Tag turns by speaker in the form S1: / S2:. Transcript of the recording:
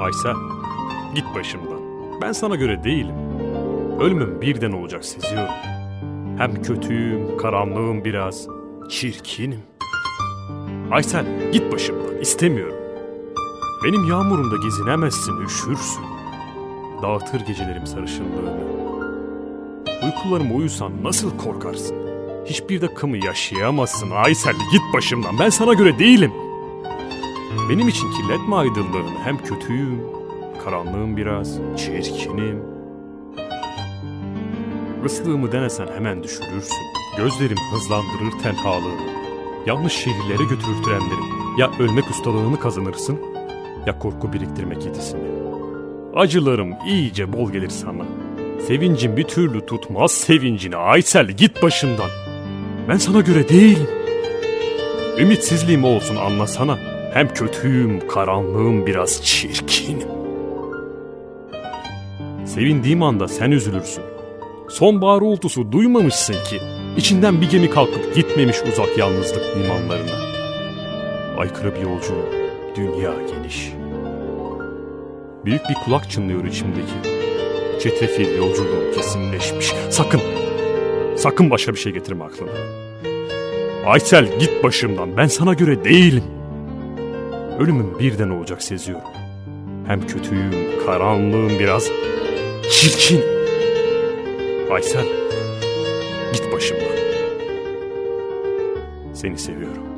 S1: Aysel, git başımdan. Ben sana göre değilim. Ölümüm birden olacak seziyorum. Hem kötüyüm, karanlığım biraz, çirkinim. Aysel, git başımdan, istemiyorum. Benim yağmurumda gezinemezsin, üşürsün. Dağıtır gecelerim sarışınlığını. Uykularıma uyusan nasıl korkarsın? Hiçbir dakikamı yaşayamazsın Aysel, git başımdan, ben sana göre değilim. Benim için kirletme aydınlığını, hem kötüyüm, karanlığım biraz, çirkinim. Islığımı denesen hemen düşürürsün. Gözlerim hızlandırır tenhalığımı. Yanlış şehirlere götürür trenlerim. Ya ölmek ustalığını kazanırsın, ya korku biriktirmek yetisini. Acılarım iyice bol gelir sana. Sevincin bir türlü tutmaz sevincini. Aysel git başımdan. Ben sana göre değilim. Ümitsizliğim olsun anlasana. Hem kötüyüm, karanlığım biraz çirkinim. Sevindiğim anda sen üzülürsün. Sonbahar uğultusu duymamışsın ki. İçinden bir gemi kalkıp gitmemiş uzak yalnızlık limanlarına. Aykırı bir yolculuğum, dünya geniş. Büyük bir kulak çınlıyor içimdeki. Çetrefil yolculuğum kesinleşmiş. Sakın, sakın başka bir şey getirme aklına. Aysel git başımdan, ben sana göre değilim. Ölümüm birden olacak seziyorum. Hem kötüyüm, karanlığım biraz, çirkin. Aysel, git başımdan. Seni seviyorum.